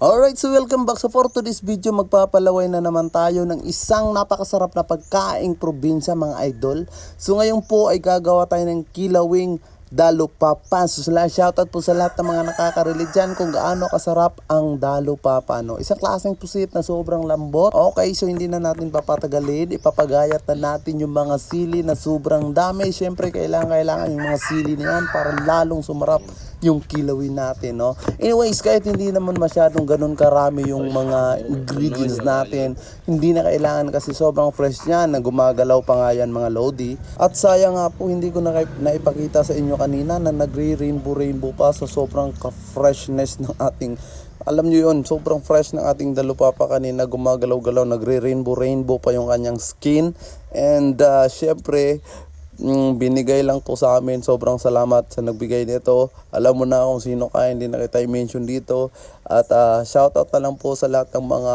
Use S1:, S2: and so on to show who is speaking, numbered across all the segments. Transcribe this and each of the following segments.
S1: Alright, so welcome back. So for today's video, magpapalaway na naman tayo ng isang napakasarap na pagkaing probinsya mga idol. So ngayon po ay gagawa tayo ng kilawing dalo papa. So sila shoutout po sa lahat ng mga nakaka-relate dyan kung gaano kasarap ang dalo papa. No? Isang klaseng pusit na sobrang lambot. Okay, so hindi na natin papatagalin. Ipapagayat na natin yung mga sili na sobrang dami. Siyempre, kailangan, kailangan yung mga sili na yan para lalong sumarap yung kilawin natin, no? Anyways, kahit hindi naman masyadong ganun karami yung mga ingredients natin, hindi na kailangan kasi sobrang fresh niyan, na gumagalaw pa nga yan mga lodi. At sayang nga po, hindi ko na naipakita sa inyo kanina na nagre-rainbow-rainbow pa sa sobrang ka-freshness ng ating alam nyo yun, sobrang fresh ng ating dalupapa kanina, gumagalaw-galaw, nagre-rainbow-rainbow pa yung kanyang skin. And uh, syempre, mm, binigay lang to sa amin. Sobrang salamat sa nagbigay nito. Alam mo na kung sino ka, hindi na kita i-mention dito. At uh, shoutout na lang po sa lahat ng mga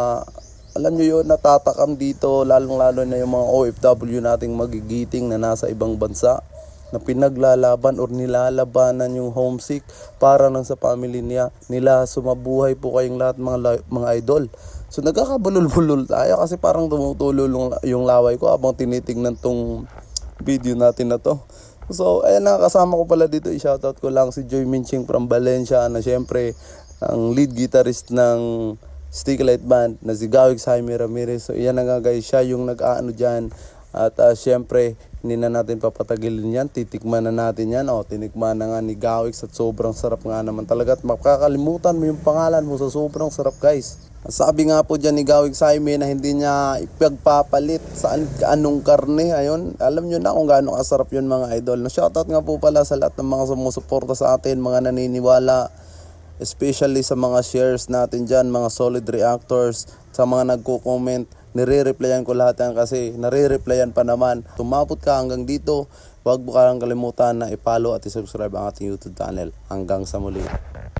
S1: alam nyo yun, natatakam dito, lalong-lalo na yung mga OFW nating magigiting na nasa ibang bansa na pinaglalaban or nilalabanan yung homesick para lang sa family niya nila sumabuhay po kayong lahat mga mga idol so nagkakabulol-bulol tayo kasi parang tumutulo yung, yung laway ko habang tinitingnan tong video natin na to. So ayan nakakasama ko pala dito. I-shoutout ko lang si Joy Minching from Valencia. Na syempre ang lead guitarist ng Stick Band na si Gawik Jaime Ramirez. So iyan na nga guys. Siya yung nag-aano dyan at uh, syempre, hindi na natin papatagilin yan. Titikman na natin yan. O, tinikman na nga ni Gawix at sobrang sarap nga naman talaga. At makakalimutan mo yung pangalan mo sa sobrang sarap guys. Sabi nga po dyan ni Gawix Jaime na hindi niya ipagpapalit saan anong karne. Ayun, alam nyo na kung gaano kasarap yun mga idol. No, shoutout nga po pala sa lahat ng mga sumusuporta sa atin, mga naniniwala especially sa mga shares natin dyan, mga solid reactors, sa mga nagko-comment, nire-replyan ko lahat yan kasi nare-replyan pa naman. Tumabot ka hanggang dito, huwag mo kalimutan na i-follow at i-subscribe ang ating YouTube channel. Hanggang sa muli.